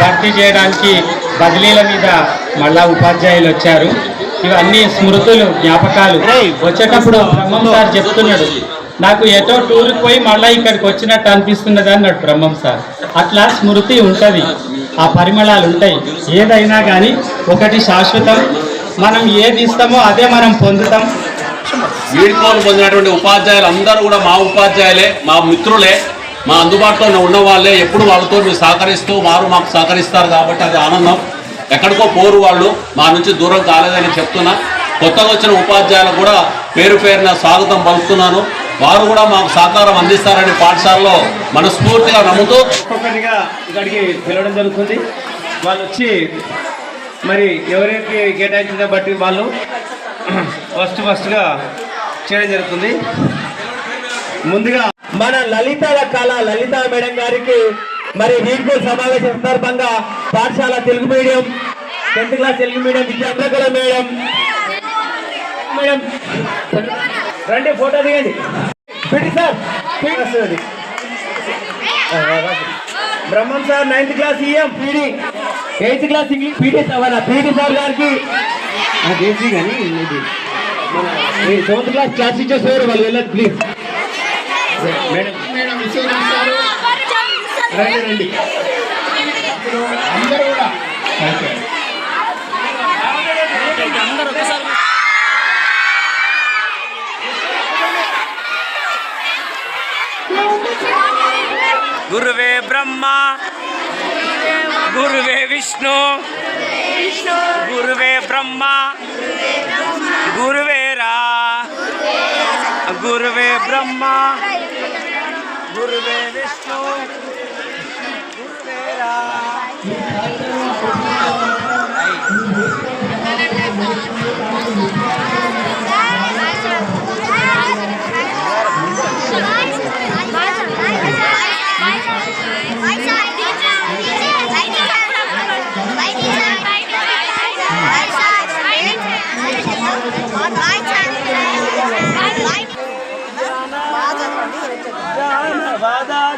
భర్తీ చేయడానికి బదిలీల మీద మళ్ళా ఉపాధ్యాయులు వచ్చారు. ఇవన్నీ స్మృతులు జ్ఞాపకాలు. వచ్చేటప్పుడు బ్రహ్మం సార్ చెప్తున్నాడు. నాకు ఎటో టూర్కి పోయి మళ్ళీ ఇక్కడికి వచ్చినట్టు అనిపిస్తున్నది అన్నాడు బ్రహ్మం సార్. అట్లా స్మృతి ఉంటుంది. ఆ పరిమళాలు ఉంటాయి. ఏదైనా కానీ ఒకటి శాశ్వతం. మనం ఏది ఇస్తామో అదే మనం పొందుతాం. వీడ్కోలు పొందినటువంటి ఉపాధ్యాయులు అందరూ కూడా మా ఉపాధ్యాయులే మా మిత్రులే. మా అందుబాటులో ఉన్న వాళ్ళే ఎప్పుడు వాళ్ళతో మీరు సహకరిస్తూ వారు మాకు సహకరిస్తారు కాబట్టి అది ఆనందం. ఎక్కడికో పోరు వాళ్ళు మా నుంచి దూరం కాలేదని చెప్తున్నా. కొత్తగా వచ్చిన ఉపాధ్యాయులకు కూడా పేరు పేరున స్వాగతం పలుకుతున్నాను. వారు కూడా మాకు సహకారం అందిస్తారని పాఠశాలలో మనస్ఫూర్తిగా నమ్ముతూ ఒక్కొక్కటిగా ఇక్కడికి పిలవడం జరుగుతుంది. వాళ్ళు వచ్చి మరి ఎవరికి కేటాయించిన బట్టి వాళ్ళు ఫస్ట్ ఫస్ట్గా చేయడం జరుగుతుంది. ముందుగా మన లలిత కళ లలిత మేడం గారికి మరి వీడ్కో సమావేశం సందర్భంగా పాఠశాల Telugu medium tenth class Telugu medium విద్యార్థుల మేడం. మేడం రండి ఫోటో దిగండి. పెట్టి sir Brahmam sir ninth class EM PD eighth class English PD sir PD sir గారికి. కానీ సెవెంత్ క్లాస్ క్లాస్ టీచర్స్ వాళ్ళు వెళ్ళదు ప్లీజ్. మేడం రండి రండి. అందరూ కూడా. గురువే బ్రహ్మ గురువే విష్ణు గురువే బ్రహ్మ గురువే రా గురువే బ్రహ్మ గురువే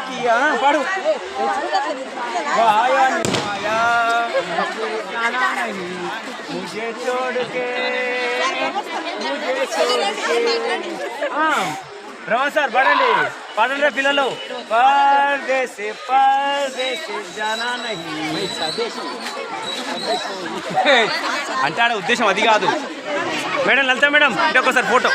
वादा किया पढ़ो माया माया जाना नहीं मुझे छोड़ के मुझे छोड़ के हाँ రమణ సార్ పడండి పడండి పిల్లలు పరదేశీ పరదేశీ జానా నహీ అంటే ఆడ ఉద్దేశం అది కాదు మేడం లలిత మేడం అంటే ఒకసారి ఫోటో